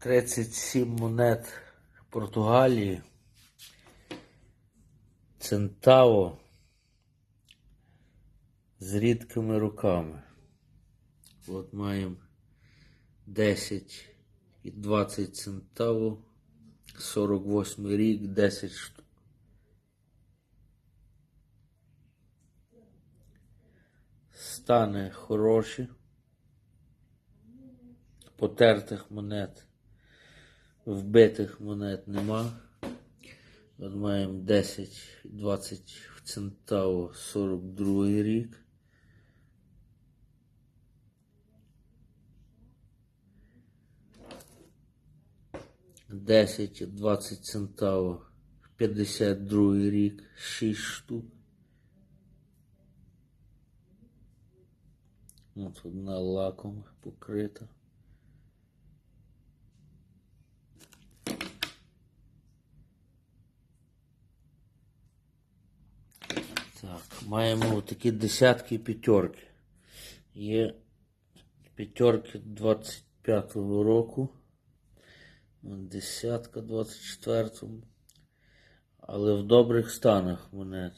37 монет Португалії. Центаво з рідкими руками. От маємо 10 і 20 центаво, 48 рік, 10 штук. Стани хороші. Потертих монет, вбитих монет нема. От маємо 10, 20 в Центаво 42 рік. Десять, 20 центаво, 52 рік, 6 штук. От одна лаком покрита. Так, маємо такі десятки п'ятерки. Є п'ятерки 25-го року. Десятка 24-му. Але в добрих станах монет.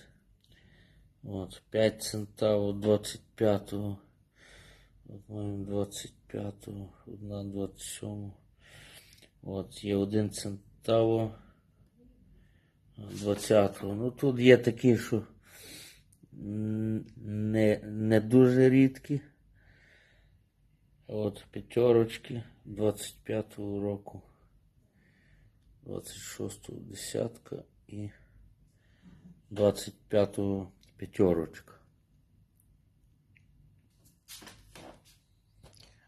От 5 центавів 25-го. От маємо 25-го, одна 27-го. От є один центаво 20-го. Ну тут є такі, що не, не дуже рідкі. От п'ятерочки 25-го року. 26-го десятка і 25-го п'ятерочка.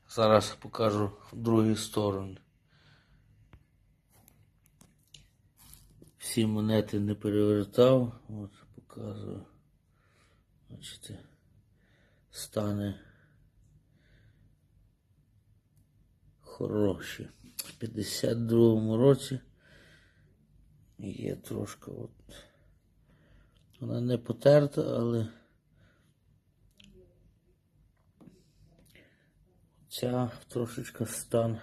Зараз покажу другі сторони. Всі монети не перевертав. От показую. Бачите, стане хороші. В 52-му році є трошки от. Вона не потерта, але ця трошечка стан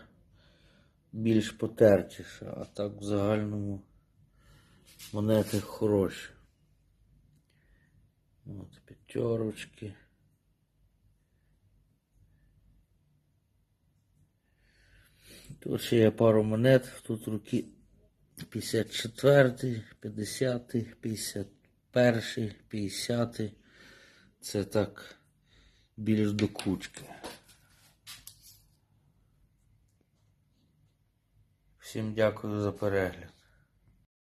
більш потертіша, а так в загальному монети хороші. От п'ятерочки. Тут ще є пару монет, тут руки 54, 50, 51, 50. Це так більш до кучки. Всім дякую за перегляд.